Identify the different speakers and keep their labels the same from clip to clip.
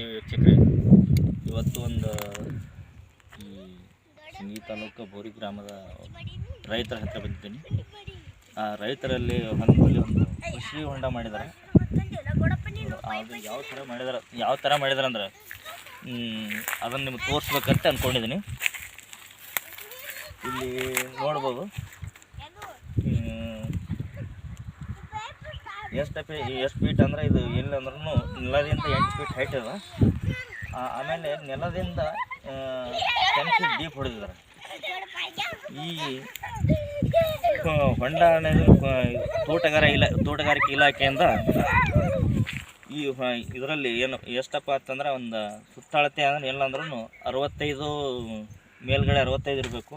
Speaker 1: ಪ್ರಿಯ ವೀಕ್ಷಕರೇ ಇವತ್ತು ಒಂದು, ಈ ಸಿಂಗಿ ತಾಲೂಕು ಬೋರಿ ಗ್ರಾಮದ ರೈತರ ಹತ್ರ ಬಂದಿದ್ದೀನಿ. ಆ ರೈತರಲ್ಲಿ ಹೊಲದಲ್ಲಿ ಒಂದು ಕೃಷಿ ಹೊಂಡ ಮಾಡಿದ್ದಾರೆ. ಅದು ಯಾವ ಥರ ಮಾಡಿದಾರೆ, ಯಾವ ಥರ ಮಾಡಿದಾರೆ ಅಂದ್ರೆ ಅದನ್ನು ನಿಮ್ಗೆ ತೋರಿಸ್ಬೇಕಂತ ಅಂದ್ಕೊಂಡಿದ್ದೀನಿ ಇಲ್ಲಿ ನೋಡ್ಬೋದು ಹ್ಮ್, ಎಷ್ಟು ಫೀ ಎಷ್ಟು ಫೀಟ್ ಅಂದ್ರೆ ಇದು ಇಲ್ಲ ಅಂದ್ರೂ ನೆಲದಿಂದ ಎಂಟು ಫೀಟ್ ಹೈಟ್ ಅದ. ಆಮೇಲೆ ನೆಲದಿಂದ ಟೆನ್ ಫೀಟ್ ಡೀಪ್ ಹೊಡೆದಿದ್ದಾರೆ ಈ ಹೊಂಡ ತೋಟಗಾರ ಇಲಾ, ತೋಟಗಾರಿಕೆ ಇಲಾಖೆಯಿಂದ ಈ ಇದರಲ್ಲಿ ಏನು, ಎಷ್ಟಪ್ಪ ಅಂತಂದ್ರೆ ಒಂದು ಸುತ್ತಾಳತೆ ಅಂದ್ರೆ ಇಲ್ಲ ಅಂದ್ರೂ ಅರವತ್ತೈದು, ಮೇಲ್ಗಡೆ ಅರವತ್ತೈದು ಇರಬೇಕು.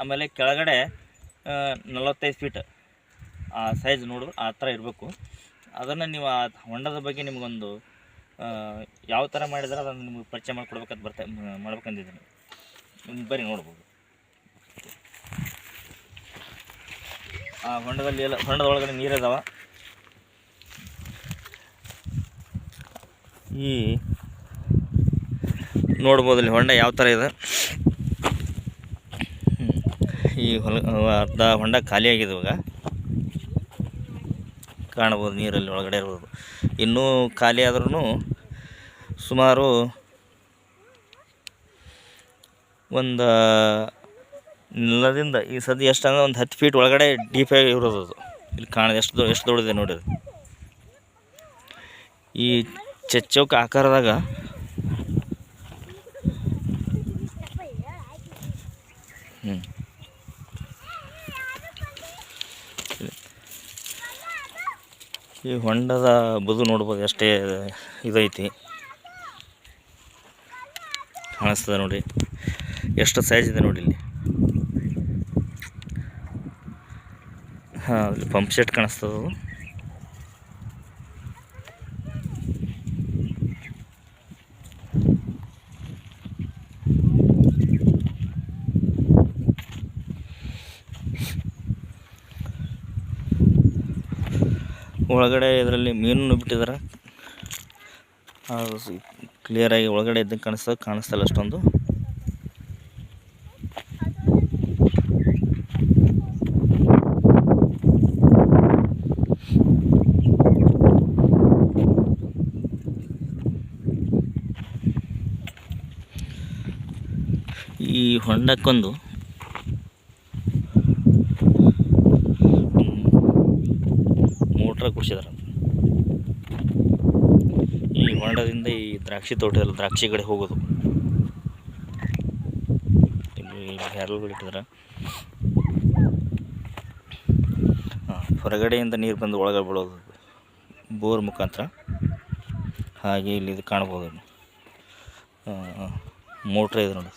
Speaker 1: ಆಮೇಲೆ ಕೆಳಗಡೆ ನಲವತ್ತೈದು ಫೀಟ್ ಆ ಸೈಜ್ ನೋಡಿದ್ರೆ ಆ ಥರ ಇರಬೇಕು. ಅದನ್ನು ನೀವು ಆ ಹೊಂಡದ ಬಗ್ಗೆ ನಿಮಗೊಂದು ಯಾವ ಥರ ಮಾಡಿದ್ರೆ ಅದನ್ನು ನಿಮಗೆ ಪರಿಚಯ ಮಾಡಿಕೊಡ್ಬೇಕಂತ ಬರ್ತಾ ಮಾಡ್ಬೇಕಂದಿದ್ದೀನಿ. ಬರಿ ನೋಡ್ಬೋದು. ಆ ಹೊಂಡದಲ್ಲಿ ಎಲ್ಲ, ಹೊಂಡದ ಒಳಗಡೆ ನೀರಿದಾವ ಈ ನೋಡ್ಬೋದು ಇಲ್ಲಿ ಹೊಂಡ ಯಾವ ಥರ ಇದೆ. ಈ ಹೊಲ, ಅರ್ಧ ಹೊಂಡ ಖಾಲಿಯಾಗಿದೆ ಇವಾಗ. ಕಾಣ್ಬೋದು ನೀರಲ್ಲಿ ಒಳಗಡೆ ಇರ್ಬೋದು. ಇನ್ನೂ ಖಾಲಿ ಆದ್ರೂ ಸುಮಾರು ಒಂದು ನೆಲದಿಂದ ಈ ಸದ್ಯ ಎಷ್ಟು ಅಂದ್ರೆ ಒಂದು ಹತ್ತು ಫೀಟ್ ಒಳಗಡೆ ಡೀಪಾಗಿ ಇರೋದು ಅದು. ಇಲ್ಲಿ ಕಾಣೋದು ಎಷ್ಟು ಎಷ್ಟು ದೊಡ್ಡದಿದೆ ನೋಡಿರಿ ಈ ಚಚ್ಚೌಕ ಆಕಾರದಾಗ ಈ ಹೊಂಡದ ಬದು ನೋಡ್ಬೋದು ಎಷ್ಟೇ ಇದೈತಿ. ಕಾಣಿಸ್ತದೆ ನೋಡಿ. ಎಷ್ಟು ಸೈಜ್ ಇದೆ ನೋಡಿ ಇಲ್ಲಿ. ಹಾಂ ಪಂಪ್ ಸೆಟ್ ಕಾಣಿಸ್ತದೆ ಒಳಗಡೆ ಇದರಲ್ಲಿ ಮೀನನ್ನು ಬಿಟ್ಟಿದ್ದಾರೆ. ಕ್ಲಿಯರಾಗಿ ಒಳಗಡೆ ಇದ್ದಂಗೆ ಕಾಣಿಸ್ತಾ ಕಾಣಿಸ್ತಲ್ಲ ಅಷ್ಟೊಂದು. ಈ ಹೊಂಡಕ್ಕೊಂದು ಮೋಟ್ರ ಕುಡಿಸಿದಾರೆ ಈ ಹೊಂಡದಿಂದ ತೋಟ ದ್ರಾಕ್ಷಿ ತೋಟದಲ್ಲಿ ದ್ರಾಕ್ಷಿ ಕಡೆ ಹೋಗೋದು. ಇಲ್ಲಿ ಹೊರಗಡೆಯಿಂದ ನೀರು ಬಂದು ಒಳಗೆ ಬೀಳೋದು ಬೋರ್ ಮುಖಾಂತರ. ಹಾಗೆ ಇಲ್ಲಿ ಇದು ಕಾಣ್ಬೋದು. ಮೋಟ್ರ್ ಇದೆ ನೋಡಿ.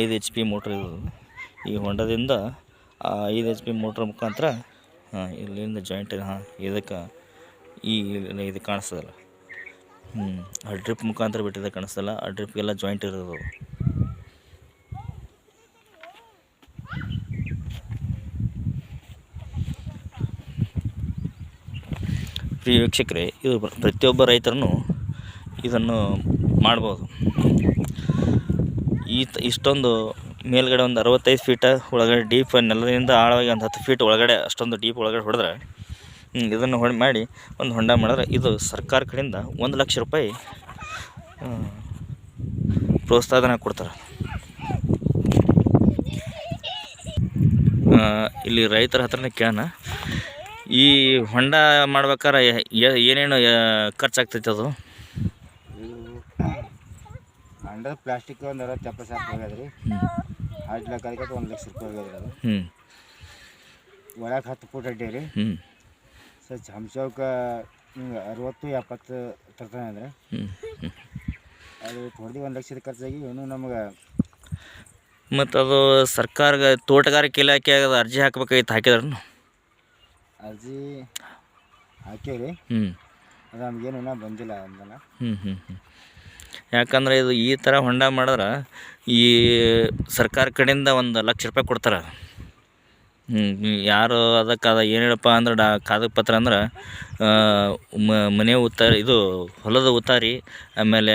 Speaker 1: ಐದು ಎಚ್ ಪಿ ಮೋಟ್ರ್ ಇದು ಈ ಹೊಂಡದಿಂದ ಆ ಐದು ಎಚ್ ಪಿ ಮೋಟ್ರ್ ಮುಖಾಂತರ, ಹಾಂ, ಇಲ್ಲಿಂದ ಜಾಯಿಂಟ್ ಹಾಂ, ಇದಕ್ಕೆ ಈ ಇದು ಕಾಣಿಸ್ತದಲ್ಲ. ಹ್ಞೂ ಆ ಡ್ರಿಪ್ ಮುಖಾಂತರ ಬಿಟ್ಟಿದೆ ಕಾಣಿಸ್ತಲ್ಲ, ಆ ಡ್ರಿಪ್ಗೆಲ್ಲ ಜಾಯಿಂಟ್ ಇರೋದು. ಪ್ರಿಯ ವೀಕ್ಷಕರೇ, ಇದು ಪ್ರ- ಪ್ರತಿಯೊಬ್ಬ ರೈತರನ್ನು ಇದನ್ನು ಮಾಡ್ಬೋದು ಈ ಇಷ್ಟೊಂದು ಮೇಲ್ಗಡೆ ಒಂದು ಅರವತ್ತೈದು ಫೀಟ ಒಳಗಡೆ ಡೀಪ್ ನೆಲದಿಂದ ಆಳವಾಗಿ ಒಂದು ಹತ್ತು ಫೀಟ್ ಒಳಗಡೆ ಅಷ್ಟೊಂದು ಡೀಪ್ ಒಳಗಡೆ ಹೊಡೆದ್ರೆ ಇದನ್ನು ಹೊಂಡ ಮಾಡಿ ಒಂದು ಹೊಂಡ ಮಾಡಿದ್ರೆ ಇದು ಸರ್ಕಾರ ಕಡೆಯಿಂದ ಒಂದು ಲಕ್ಷ ರೂಪಾಯಿ ಪ್ರೋತ್ಸಾಹನ ಕೊಡ್ತಾರೆ. ಇಲ್ಲಿ ರೈತರ ಹತ್ರನೇ ಕೇಳೋಣ. ಈ ಹೊಂಡ ಮಾಡ್ಬೇಕಾರೆ ಏನೇನು ಖರ್ಚಾಗ್ತೈತೆ ಅದು?
Speaker 2: ಅಂಡರ್ ಪ್ಲಾಸ್ಟಿಕ್ ಒಂದು ಅರವತ್ತು ಎಪ್ಪತ್ತು ಸಾವಿರ ರೂಪಾಯಿ ಆಗ್ಯದ ರೀ
Speaker 1: ಹ್ಞೂ
Speaker 2: ಹಾಡ್ಲಕ್ಕ ಒಂದು ಲಕ್ಷ ರೂಪಾಯಿ ಆಗ್ಯದ ಅದು.
Speaker 1: ಹ್ಞೂ
Speaker 2: ಒಳಗೆ ಹತ್ತು ಫೂಟ್ ಅಡ್ಡಿ ರೀ.
Speaker 1: ಹ್ಞೂ
Speaker 2: ಸೊ ಹಂಸೋಕ ಹಿಂಗೆ ಅರವತ್ತು ಎಪ್ಪತ್ತು ತರ್ತಾನೆ ಅಂದ್ರೆ? ಅದು ಹೊಡೆದು ಒಂದು ಲಕ್ಷದ ಖರ್ಚಾಗಿ ಇನ್ನೂ ನಮ್ಗೆ
Speaker 1: ಮತ್ತು ಅದು ಸರ್ಕಾರ ತೋಟಗಾರಿಕೆ ಇಲಾಖೆ ಅದು ಅರ್ಜಿ ಹಾಕ್ಬೇಕಾಗಿತ್ತು ಹಾಕಿದ್ರನು
Speaker 2: ಅರ್ಜಿ ಹಾಕೇವ್ರಿ.
Speaker 1: ಹ್ಞೂ
Speaker 2: ಅದು ನಮಗೇನು ಇನ್ನೂ ಬಂದಿಲ್ಲ ಅಂದನ
Speaker 1: ಹ್ಞೂ ಹ್ಞೂ ಹ್ಞೂ ಯಾಕಂದ್ರೆ ಇದು ಈ ಥರ ಹೊಂಡ ಮಾಡಿದ್ರೆ ಈ ಸರ್ಕಾರ ಕಡೆಯಿಂದ ಒಂದು ಲಕ್ಷ ರೂಪಾಯಿ ಕೊಡ್ತಾರೆ. ಯಾರು ಅದಕ್ಕೆ ಅದು ಏನು ಹೇಳಪ್ಪ ಅಂದ್ರೆ ಡಾ ಕಾಗದ ಪತ್ರ ಅಂದ್ರೆ ಮನೆ ಉತ್ತಾರಿ ಇದು ಹೊಲದ ಉತ್ತಾರಿ ಆಮೇಲೆ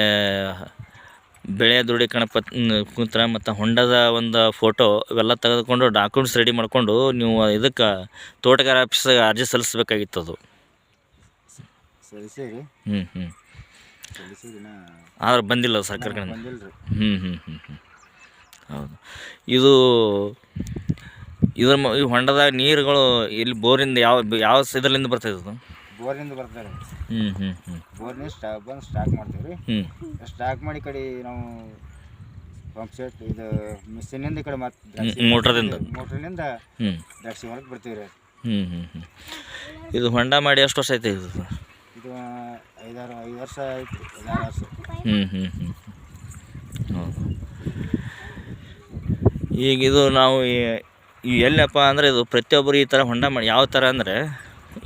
Speaker 1: ಬೆಳೆ ದೃಢೀಕರಣ ಪತ್ ಪತ್ರ ಮತ್ತು ಹೊಂಡದ ಒಂದು ಫೋಟೋ ಇವೆಲ್ಲ ತೆಗೆದುಕೊಂಡು ಡಾಕ್ಯುಮೆಂಟ್ಸ್ ರೆಡಿ ಮಾಡಿಕೊಂಡು ನೀವು ಇದಕ್ಕೆ ತೋಟಗಾರ ಆಫೀಸಿಗೆ ಅರ್ಜಿ ಸಲ್ಲಿಸ್ಬೇಕಾಗಿತ್ತು ಅದು.
Speaker 2: ಸರಿ
Speaker 1: ಹ್ಞೂ ಹ್ಞೂ ಆದ್ರೆ ಬಂದಿಲ್ಲ ಸರ್ಕಾರ ಹ್ಞೂ ಹ್ಞೂ ಹ್ಞೂ ಹ್ಞೂ ಹೌದು. ಇದು ಇದ್ರ ಮ- ಈ ಹೊಂಡದಾಗ ನೀರುಗಳು ಇಲ್ಲಿ ಬೋರಿಂದ ಯಾವ ಯಾವ ಇದರಿಂದ ಬರ್ತೈತೆ ಅದು?
Speaker 2: ಬೋರಿಂದ ಬರ್ತಾರೆ
Speaker 1: ಹ್ಞೂ ಹ್ಞೂ ಹ್ಞೂ
Speaker 2: ಬೋರ್ನಿಂದ ಸ್ಟಾ ಬಂದು ಸ್ಟಾಕ್ ಮಾಡ್ತೀವಿ ರೀ
Speaker 1: ಹ್ಞೂ
Speaker 2: ಸ್ಟಾಕ್ ಮಾಡಿ ಈ ಕಡೆ ನಾವು ಪಂಪ್ ಸೆಟ್ ಇದು ಮಿಷಿನಿಂದ ಈ ಕಡೆ
Speaker 1: ಹ್ಮ್,
Speaker 2: ಮತ್ತೆ
Speaker 1: ಮೋಟ್ರದಿಂದ.
Speaker 2: ಮೋಟ್ರಿನಿಂದ
Speaker 1: ಹ್ಞೂ
Speaker 2: ದ್ರಾಕ್ಷಿ ಹೊರಗೆ ಬರ್ತೀವಿ ರೀ
Speaker 1: ಹ್ಞೂ ಹ್ಞೂ ಹ್ಞೂ ಇದು ಹೊಂಡ ಮಾಡಿ ಎಷ್ಟು ವರ್ಷ ಐತೆ ಇದು?
Speaker 2: ಇದು ಐದಾರು ಐದು ವರ್ಷ ಆಯ್ತು ಐದಾರು ವರ್ಷ.
Speaker 1: ಹ್ಞೂ ಹ್ಞೂ ಹ್ಞೂ ಹೌದು. ಈಗ ಇದು ನಾವು ಈ- ಈ ಎಲ್ಲಪ್ಪ ಅಂದರೆ ಇದು ಪ್ರತಿಯೊಬ್ಬರು ಈ ಥರ ಹೊಂಡ ಮಾಡಿ ಯಾವ ಥರ ಅಂದರೆ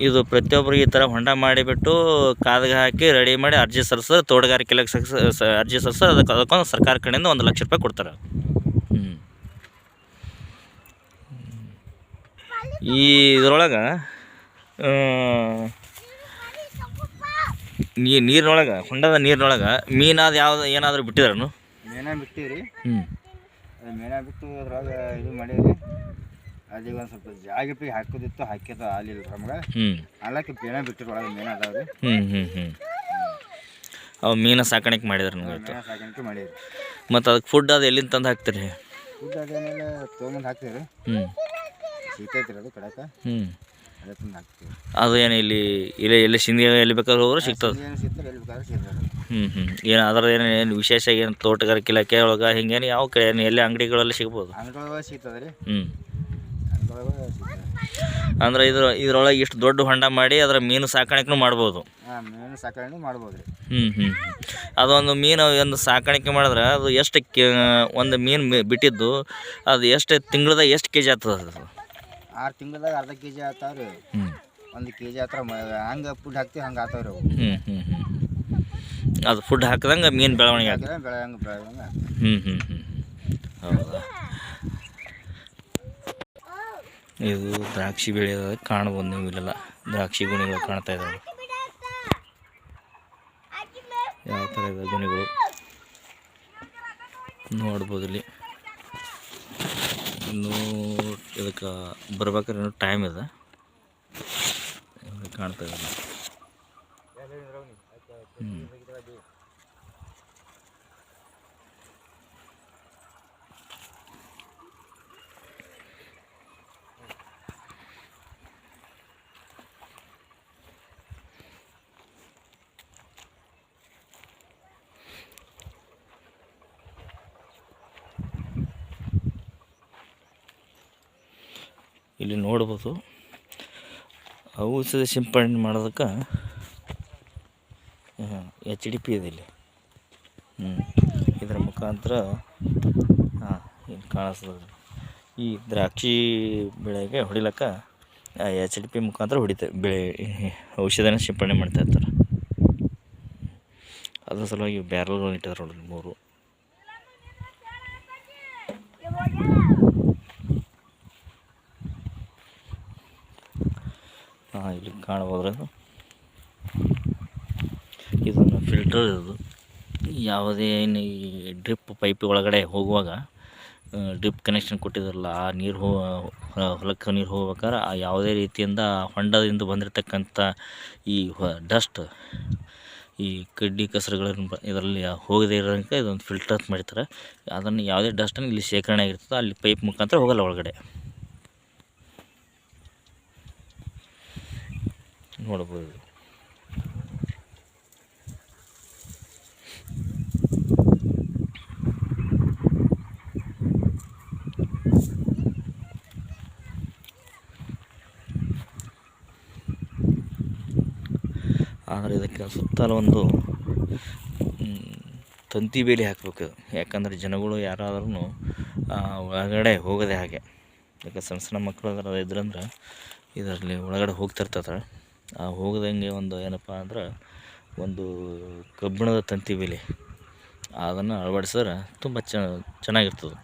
Speaker 1: ಇದು ಪ್ರತಿಯೊಬ್ಬರು ಈ ಥರ ಹೊಂಡ ಮಾಡಿಬಿಟ್ಟು ಕಾದಿಗೆ ಹಾಕಿ ರೆಡಿ ಮಾಡಿ ಅರ್ಜಿ ಸಲ್ಲಿಸಿದ್ರೆ ತೋಟಗಾರಿಕೆ ಇಲಾಖೆ ಅರ್ಜಿ ಸಲ್ಲಿಸಿದ್ರೆ ಅದಕ್ಕೆ ಅದಕ್ಕೊಂದು ಸರ್ಕಾರ ಕಡೆಯಿಂದ ಒಂದು ಲಕ್ಷ ರೂಪಾಯಿ ಕೊಡ್ತಾರೆ. ಹ್ಞೂ ಈ ಇದರೊಳಗೆ ನೀ ನೀರಿನೊಳಗೆ ಹೊಂಡದ ನೀರಿನೊಳಗೆ ಮೀನಾದ ಯಾವ್ದು ಏನಾದರೂ ಬಿಟ್ಟಿದ್ರನು?
Speaker 2: ಮೇನ ಬಿಟ್ಟಿವ್ರಿ.
Speaker 1: ಹ್ಞೂ
Speaker 2: ಮೇನ ಬಿಟ್ಟು ಅದ್ರೊಳಗೆ ಇದು ಮಾಡೀವಿ ಅಲ್ಲಿಗೆ ಒಂದು ಸ್ವಲ್ಪ ಜಾಗಿಪಿಗೆ ಹಾಕೋದಿತ್ತು ಹಾಕಿದ ಅಲ್ಲಿ ನಮ್ಗೆ.
Speaker 1: ಹ್ಞೂ
Speaker 2: ಅಲ್ಲಕ್ಕೆ ಬೇಣ ಬಿಟ್ಟಿರು ಒಳಗೆ ಮೀನು ಅದಾವ್ರಿ
Speaker 1: ಹ್ಞೂ ಹ್ಞೂ ಹ್ಞೂ ಅವು ಮೀನು ಸಾಕಾಣಿಕೆ ಮಾಡಿದ್ರೆ ನನಗೆ
Speaker 2: ಮೇನ ಸಾಕಾಣಿಕೆ ಮಾಡೀವಿ
Speaker 1: ಮತ್ತು ಅದಕ್ಕೆ ಫುಡ್ ಅದು ಎಲ್ಲಿಂದ ತಂದು ಹಾಕ್ತೀರಿ?
Speaker 2: ಫುಡ್ ಅದೇನೆಲ್ಲ ತೊಗೊಂಬಂದು ಹಾಕ್ತೀವಿ
Speaker 1: ಹ್ಞೂ
Speaker 2: ಸಿಗ್ತೈತಿ ರೀ ಅದು ಕಡಕ.
Speaker 1: ಹ್ಞೂ
Speaker 2: ಅದೇ ತಂದು ಹಾಕ್ತೀವಿ.
Speaker 1: ಅದು ಏನು ಇಲ್ಲಿ ಇಲ್ಲಿ ಎಲ್ಲಿ ಸಿಂಧಿ ಎಲ್ಲಿ ಬೇಕಾದ್ರೂ ಹೋದ್ರೆ ಸಿಗ್ತದೆ.
Speaker 2: ಏನು ಸಿಗ್ತಾರೆ ಎಲ್ಲಿ ಬೇಕಾದ್ರೆ ಏನ
Speaker 1: ಹ್ಞೂ ಹ್ಞೂ ಏನು ಅದ್ರ ಏನು ಏನು ವಿಶೇಷ ಏನು ತೋಟಗಾರಿಕೆ ಇಲಾಖೆ ಒಳಗೆ ಹಿಂಗೇನು ಯಾವ ಕಡೆ ಏನು ಎಲ್ಲಿ ಅಂಗಡಿಗಳಲ್ಲಿ ಸಿಗ್ಬೋದು?
Speaker 2: ಅಂಗಡಿ ಸಿಗ್ತದೆ ರೀ.
Speaker 1: ಹ್ಞೂ ಅಂದ್ರೆ ಇದ್ರ ಇದ್ರೊಳಗೆ ಇಷ್ಟು ದೊಡ್ಡ ಹೊಂಡ ಮಾಡಿ ಅದರ ಮೀನು ಸಾಕಾಣಿಕೆನೂ ಮಾಡ್ಬೋದು.
Speaker 2: ಮೀನು ಮೇನು ಸಾಕಾಣಿಕೆ ಮಾಡ್ಬೋದು ರೀ.
Speaker 1: ಹ್ಞೂ ಹ್ಞೂ ಅದೊಂದು ಮೀನು ಒಂದು ಸಾಕಾಣಿಕೆ ಮಾಡಿದ್ರೆ ಅದು ಎಷ್ಟು ಕೆ ಒಂದು ಮೀನು ಬಿಟ್ಟಿದ್ದು ಅದು ಎಷ್ಟು ತಿಂಗಳದಾಗ ಎಷ್ಟು ಕೆ ಜಿ ಆಗ್ತದೆ ಅದು?
Speaker 2: ಆರು ತಿಂಗಳದಾಗ ಅರ್ಧ ಕೆ ಜಿ ಆತಾವ ರೀ ಒಂದು ಕೆ ಜಿ ಹತ್ರ ಹಂಗೆ ಫುಡ್ ಹಾಕ್ತೀವಿ ಹಂಗೆ ಆಗ್ತಾವ ರೀ
Speaker 1: ಹ್ಞೂ ಹ್ಞೂ ಹ್ಞೂ ಅದು ಫುಡ್ ಹಾಕಿದಂಗೆ ಮೀನು ಬೆಳವಣಿಗೆ ಆಗ್ತದೆ.
Speaker 2: ಬೆಳೆಯಂಗೆ
Speaker 1: ಹ್ಞೂ ಹ್ಞೂ ಹ್ಞೂ ಹೌದಾ? ಇದು ದ್ರಾಕ್ಷಿ ಬೆಳೆಯೋದ ಕಾಣ್ಬೋದು ನೀವು ಇಲ್ಲೆಲ್ಲ ದ್ರಾಕ್ಷಿ ಗುಣಿಗಳು ಕಾಣ್ತಾ ಇದ್ದಾವೆ ಯಾವ ಥರ ಇದೆ ಗುಣಿಗಳು? ನೋಡ್ಬೋದು ಇಲ್ಲಿ. ಇನ್ನೂ ಇದಕ್ಕೆ ಬರ್ಬೇಕಾದ್ರೆ ಇನ್ನೂ ಟೈಮ್ ಇದೆ. ಕಾಣ್ತಾ ಇದೆ. ಹ್ಞೂ ಇಲ್ಲಿ ನೋಡ್ಬೋದು. ಔಷಧ ಸಿಂಪಡಣೆ ಮಾಡೋದಕ್ಕೆ ಎಚ್ ಡಿ ಪಿ ಇದೆ ಇಲ್ಲಿ. ಇದರ ಮುಖಾಂತರ, ಹಾಂ, ಇಲ್ಲಿ ಕಾಣಿಸ್ತದೆ. ಈ ದ್ರಾಕ್ಷಿ ಬೆಳೆಗೆ ಹೊಡಿಲಕ್ಕ ಎಚ್ ಡಿ ಪಿ ಮುಖಾಂತರ ಹೊಡಿತಾ, ಬೆಳೆ, ಔಷಧನ ಸಿಂಪಡಣೆ ಮಾಡ್ತಾ ಇರ್ತಾರೆ. ಅದ್ರ ಸಲುವಾಗಿ ಬ್ಯಾರಲ್ಗಳು ಇಟ್ಟಿದ್ದಾರೆ ನೋಡಿ ಮೂರು. ಹಾಂ ಇಲ್ಲಿ ಕಾಣಬಹುದು ಇದು ಇದನ್ನು ಫಿಲ್ಟರ್ ಇದು ಯಾವುದೇ ಡ್ರಿಪ್ ಪೈಪ್ ಒಳಗಡೆ ಹೋಗುವಾಗ ಡ್ರಿಪ್ ಕನೆಕ್ಷನ್ ಕೊಟ್ಟಿದ್ರಲ್ಲ, ಆ ನೀರು ಹೋ ಹೊಲಕ್ಕೆ ನೀರು ಹೋಗ್ಬೇಕಾದ್ರೆ ಆ ಯಾವುದೇ ರೀತಿಯಿಂದ ಹೊಂಡದಿಂದ ಬಂದಿರತಕ್ಕಂಥ ಈ ಡಸ್ಟ್ ಈ ಕಡ್ಡಿ ಕಸರುಗಳನ್ನು ಇದರಲ್ಲಿ ಹೋಗದೇ ಇರೋದಕ್ಕ ಇದೊಂದು ಫಿಲ್ಟರ್ ಮಾಡಿರ್ತಾರೆ. ಅದನ್ನು ಯಾವುದೇ ಡಸ್ಟನ್ನು ಇಲ್ಲಿ ಶೇಖರಣೆ ಆಗಿರ್ತದೆ. ಅಲ್ಲಿ ಪೈಪ್ ಮುಖಾಂತರ ಹೋಗಲ್ಲ ಒಳಗಡೆ. ನೋಡ್ಬೋದು ಆದರೆ ಇದಕ್ಕೆ ಸುತ್ತಲೂ ಒಂದು ತಂತಿ ಬೇಲಿ ಹಾಕಬೇಕು. ಯಾಕಂದರೆ ಜನಗಳು ಯಾರಾದ್ರೂ ಒಳಗಡೆ ಹೋಗದೆ ಹಾಗೆ. ಯಾಕೆ ಸಣ್ಣ ಸಣ್ಣ ಮಕ್ಕಳು ಅದರ ಇದ್ರಂದ್ರೆ ಇದರಲ್ಲಿ ಒಳಗಡೆ ಹೋಗ್ತಿರ್ತದೆ. ಆ ಹೋಗದಂಗೆ ಒಂದು ಏನಪ್ಪ ಅಂದ್ರೆ ಒಂದು ಕಬ್ಬಿಣದ ತಂತಿ ಬೇಲಿ. ಅದನ್ನು ಅಳವಡಿಸಿದ್ರೆ ತುಂಬ ಚೆನ್ನಾಗಿರ್ತದೆ.